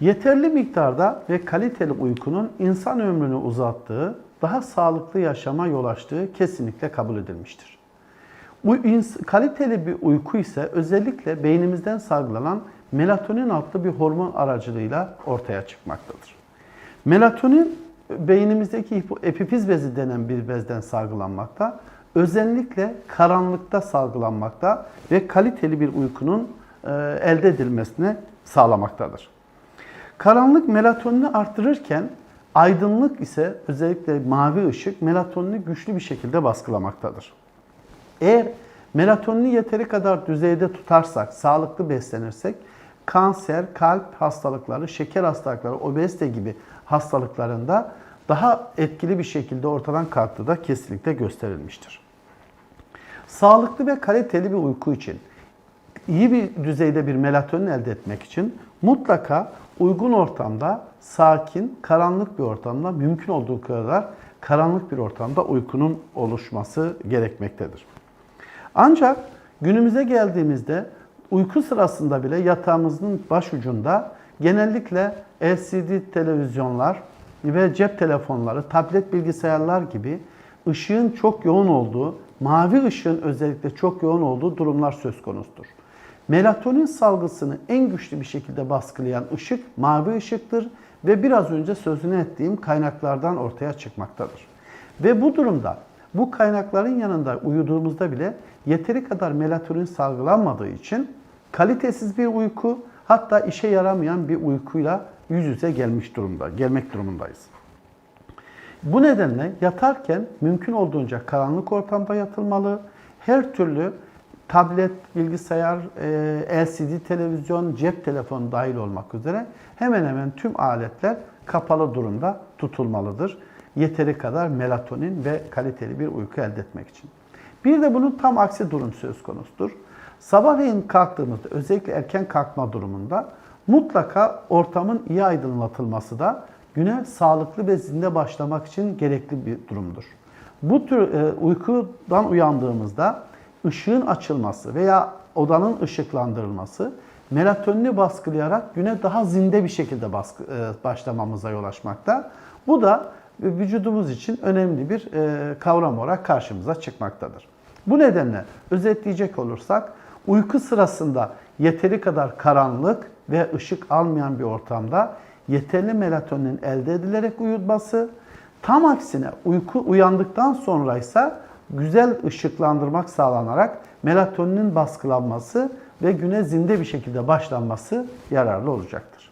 Yeterli miktarda ve kaliteli uykunun insan ömrünü uzattığı, daha sağlıklı yaşama yol açtığı kesinlikle kabul edilmiştir. Kaliteli bir uyku ise özellikle beynimizden salgılanan melatonin adlı bir hormon aracılığıyla ortaya çıkmaktadır. Melatonin beynimizdeki hipo- epifiz bezi denen bir bezden salgılanmakta. Özellikle karanlıkta salgılanmakta ve kaliteli bir uykunun e, elde edilmesini sağlamaktadır. Karanlık melatonini arttırırken aydınlık ise özellikle mavi ışık melatonini güçlü bir şekilde baskılamaktadır. Eğer melatonini yeteri kadar düzeyde tutarsak, sağlıklı beslenirsek kanser, kalp hastalıkları, şeker hastalıkları, obezite gibi hastalıklarında daha etkili bir şekilde ortadan kalktığı da kesinlikle gösterilmiştir. Sağlıklı ve kaliteli bir uyku için iyi bir düzeyde bir melatonin elde etmek için mutlaka uygun ortamda, sakin, karanlık bir ortamda, mümkün olduğu kadar karanlık bir ortamda uykunun oluşması gerekmektedir. Ancak günümüze geldiğimizde uyku sırasında bile yatağımızın başucunda genellikle LCD televizyonlar ve cep telefonları, tablet bilgisayarlar gibi ışığın çok yoğun olduğu, mavi ışığın özellikle çok yoğun olduğu durumlar söz konusudur. Melatonin salgısını en güçlü bir şekilde baskılayan ışık mavi ışıktır ve biraz önce sözünü ettiğim kaynaklardan ortaya çıkmaktadır. Ve bu durumda bu kaynakların yanında uyuduğumuzda bile yeteri kadar melatonin salgılanmadığı için kalitesiz bir uyku hatta işe yaramayan bir uykuyla yüz yüze gelmiş durumda, gelmek durumundayız. Bu nedenle yatarken mümkün olduğunca karanlık ortamda yatılmalı. Her türlü tablet, bilgisayar, e, LCD televizyon, cep telefonu dahil olmak üzere hemen hemen tüm aletler kapalı durumda tutulmalıdır. Yeteri kadar melatonin ve kaliteli bir uyku elde etmek için. Bir de bunun tam aksi durum söz konusudur. Sabahleyin kalktığımızda özellikle erken kalkma durumunda mutlaka ortamın iyi aydınlatılması da güne sağlıklı ve zinde başlamak için gerekli bir durumdur. Bu tür e, uykudan uyandığımızda ışığın açılması veya odanın ışıklandırılması melatonini baskılayarak güne daha zinde bir şekilde baskı, e, başlamamıza yol açmakta. Bu da vücudumuz için önemli bir e, kavram olarak karşımıza çıkmaktadır. Bu nedenle özetleyecek olursak uyku sırasında yeteri kadar karanlık ve ışık almayan bir ortamda yeterli melatonin elde edilerek uyutması, tam aksine uyku uyandıktan sonra ise güzel ışıklandırmak sağlanarak melatoninin baskılanması ve güne zinde bir şekilde başlanması yararlı olacaktır.